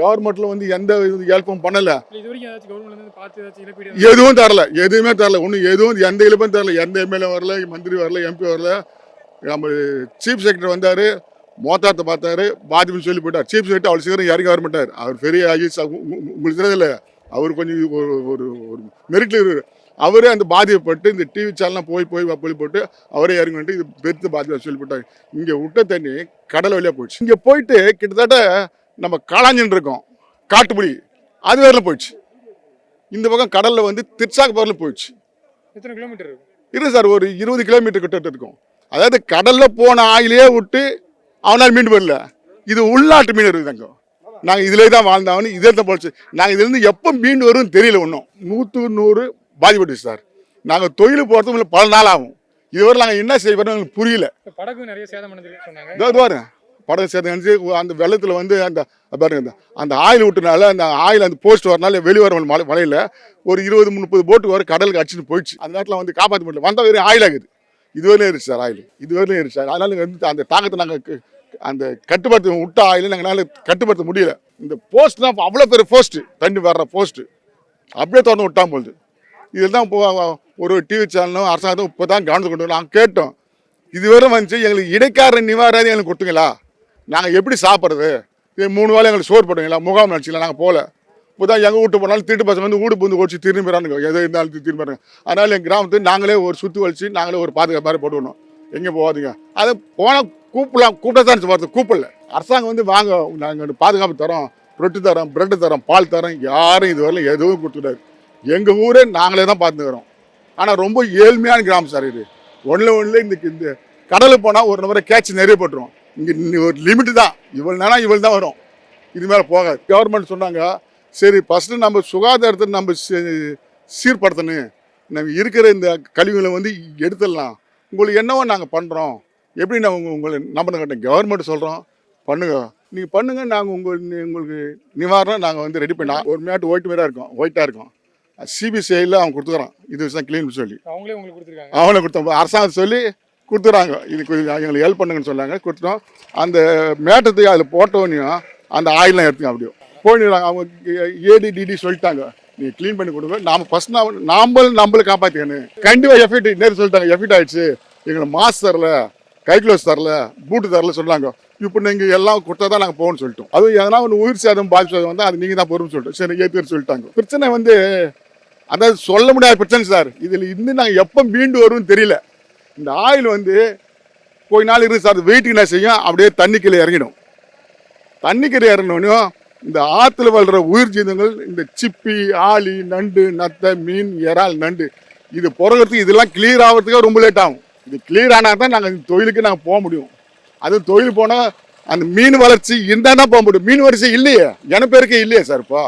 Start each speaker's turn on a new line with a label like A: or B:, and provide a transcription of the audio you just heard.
A: கவர்மெண்ட்ல வந்து எந்த ஹெல்ப்பும் பண்ணல. எதுவும் தரல எதுவுமே தரல. ஒன்றும் எதுவும் எந்த இழப்பும் தரல. எந்த எம்எல்ஏ வரல மந்திரி வரல எம்பி வரல. நம்ம சீஃப் செக்ரட்டரி வந்தாரு மோத்தாத்தை பார்த்தாரு பாதிப்புன்னு சொல்லி போயிட்டார். சீஃப் செக்ரட்டரி அவ்வளோ சீக்கிரம் இறங்கி வர மாட்டார். அவர் பெரிய ஐஎஸ் உங்களுக்கு தெரியல அவர் கொஞ்சம் ஒரு ஒரு ஒரு மெரிட்ல இருக்கு அவரே அந்த பாதிப்பட்டு இந்த டிவி சேனல்லாம் போய் போய் போய் போட்டு அவரே இறங்கி வந்துட்டு இது பெருத்து பாதிப்பு சொல்லி போட்டாங்க இங்கே விட்ட தண்ணி கடல் வழியாக போயிடுச்சு. இங்கே போயிட்டு கிட்டத்தட்ட நம்ம காளாஞ்சின்னு இருக்கோம் காட்டுப்புலி. அது வேறில் போயிடுச்சு. இந்த பக்கம் கடல்ல வந்து திருச்சாக்கபுரில் போயிடுச்சு.
B: எத்தனை கிலோமீட்டர் இருக்கும்?
A: இருக்கு சார் ஒரு இருபது கிலோமீட்டர் கிட்ட இருக்கும். அதாவது கடல்ல போன ஆயிலே விட்டு அவனால் மீண்டு வரல. இது உள்நாட்டு மீன் இருக்குது அங்கே நாங்கள் இதிலே தான் வாழ்ந்தாங்கன்னு இதே தான் போச்சு. நாங்கள் இதுலேருந்து எப்போ மீண்டு வரும்னு தெரியல ஒன்றும் நூற்றுக்கு நூறு பாதிப்பட்டுச்சு சார். நாங்கள் தொழில் போகிறதுக்கு பல நாள் ஆகும். இதுவரை நாங்கள் என்ன செய்வோம்னு எங்களுக்கு புரியல.
B: படகு நிறைய சேதம்
A: இது பாருங்க. படம் சேர்ந்து நினச்சி அந்த வெள்ளத்தில் வந்து அந்த பாருங்க அந்த ஆயில் விட்டனால அந்த ஆயில் அந்த போஸ்ட் வரனால வெளியே வர மலை மலையில் ஒரு இருபது முப்பது போட்டு வர கடலுக்கு அடிச்சுட்டு போயிடுச்சு. அந்த நேரத்தில் வந்து காப்பாற்ற முடியல. வந்த வெறும் ஆயில் ஆகுது. இதுவரையும் இருந்துச்சு சார் ஆயில். இதுவரையும் இருந்துச்சு சார். அதனால வந்து அந்த தாக்கத்தை நாங்கள் அந்த கட்டுப்படுத்த விட்ட ஆயில் நாங்களால் கட்டுப்படுத்த முடியல. இந்த போஸ்ட் தான் அவ்வளோ பெரிய போஸ்ட்டு தண்ணி வர்ற போஸ்ட்டு அப்படியே திறந்து விட்டான் போகுது இதில் தான் இப்போ ஒரு டிவி சேனலும் அரசாங்கத்தும் இப்போ தான் கவனத்தை கொண்டு வரணும். நாங்கள் கேட்டோம். இதுவரை வந்துச்சு. எங்களுக்கு இடைக்கார நிவாரணம் எங்களுக்கு கொடுத்துங்களா? நாங்கள் எப்படி சாப்பிட்றது? இது மூணு வேலை எங்களுக்கு சோறு போடுங்களா முகாம் நினச்சிக்கலாம் நாங்கள் போகல. இப்போ தான் எங்கள் வீட்டு போனாலும் திருட்டு பசங்க வந்து வீடு புந்து ஒழிச்சு திரும்பிறானுங்க எது இருந்தாலும் திரும்பிடுறாங்க அதனால் எங்கள் கிராமத்துக்கு நாங்களே ஒரு சுற்றி வலிச்சு நாங்களே ஒரு பாதுகாப்பு மாதிரி போட்டுக்கணும். எங்கே போகாதீங்க. அது போனால் கூப்பிடலாம் கூப்பிட்டதான் போகிறது கூப்பிடல. அரசாங்கம் வந்து வாங்க நாங்கள் பாதுகாப்பு தரோம் ரொட்டி தரோம் பிரெட்டு தரோம் பால் தரோம் யாரும் இது வரல எதுவும் கொடுத்துடாது. எங்கள் ஊரே நாங்களே தான் பார்த்துக்கிறோம். ஆனால் ரொம்ப ஏழ்மையான கிராமம் சார் இது. ஒன்றில் ஒன்றில் இந்த இந்த கடலுக்கு போனால் ஒரு நம்பரை கேட்ச் நிறைய போட்டுருவோம். இங்கே ஒரு லிமிட்டு தான். இவ்வளோ நேரம் இவ்வளோ தான் வரும். இது மேலே போகாது. கவர்மெண்ட் சொன்னாங்க சரி ஃபஸ்ட்டு நம்ம சுகாதாரத்தை நம்ம சீ- சீர்படுத்தணும். நம்ம இருக்கிற இந்த கழிவுகளை வந்து எடுத்துடலாம். உங்களுக்கு என்னவோ நாங்கள் பண்ணுறோம் எப்படி உங்க- உங்களை நம்பணும் கேட்டேன். கவர்மெண்ட் சொல்கிறோம் பண்ணுங்க. நீங்கள் பண்ணுங்க நாங்கள் உங்கள் உங்களுக்கு நிவாரணம் நாங்கள் வந்து ரெடி பண்ணா. ஒரு மேட்டு ஒயிட் மேராக இருக்கும். ஒயிட்டாக இருக்கும். சிபிசிஐயில் அவன் கொடுத்துக்குறான். இது விஷயம் க்ளீன் சொல்லி.
B: அவங்களே உங்களுக்கு கொடுத்துருக்காங்க.
A: அவனை கொடுத்தோம் அரசாங்கம் சொல்லி கொடுத்துறாங்க கொஞ்சம் எங்களுக்கு ஹெல்ப் பண்ணுங்கன்னு சொன்னாங்க கொடுத்துட்டோம் அந்த மேட்டத்தையும் அதில் போட்டோன்னையும் அந்த ஆயிலாம் எடுத்துங்க அப்படியும் போயிடுறாங்க அவங்க ஏடிடிடி சொல்லிட்டாங்க நீ க்ளீன் பண்ணி கொடுங்க நாம ஃபர்ஸ்ட் நாம் நாம்பளும் நம்மளை காப்பாற்றிக்கணும் கண்டிப்பாக எஃபெக்ட் நேரம் சொல்லிட்டாங்க எஃபெக்ட் ஆயிடுச்சு எங்களுக்கு மாஸ்க் தரல கை க்ளோஸ் தரல பூட்டு தரல சொன்னாங்க இப்போ நீங்கள் எல்லாம் கொடுத்தா தான் நாங்கள் போகணும்னு சொல்லிட்டோம் அதுவும் எதனா ஒன்று உயிர் சேதம் பாதிப்பு சேதம் வந்தால் அது நீங்கள் தான் பொறுப்பு சொல்லிட்டோம் சரி ஏற்று சொல்லிட்டாங்க பிரச்சனை வந்து அதாவது சொல்ல முடியாத பிரச்சனை சார் இதில் இன்னும் நாங்கள் எப்போ மீண்டு வரும்னு தெரியல இந்த ஆயில் வந்து கொஞ்ச நாள் இருக்கு சார் வெயிட் என்ன செய்யும்? அப்படியே தண்ணிக்கீழே இறங்கிடும். தண்ணிக்கீழே இறங்கினோடனே இந்த ஆற்றுல வளர்கிற உயிர் ஜீவங்கள் இந்த சிப்பி ஆளி நண்டு நத்தை மீன் இறால் நண்டு இது பிறகுறதுக்கு இதெல்லாம் கிளியர் ஆகிறதுக்கே ரொம்ப லேட் ஆகும். இது கிளியர் ஆனால் தான் நாங்கள் இந்த தொழிலுக்கு நாங்கள் போக முடியும். அது தொழில் போனால் அந்த மீன் வளர்ச்சி இருந்தால் தான் போக முடியும். மீன் வளர்ச்சி இல்லையே. என இல்லையே சார் இப்போ.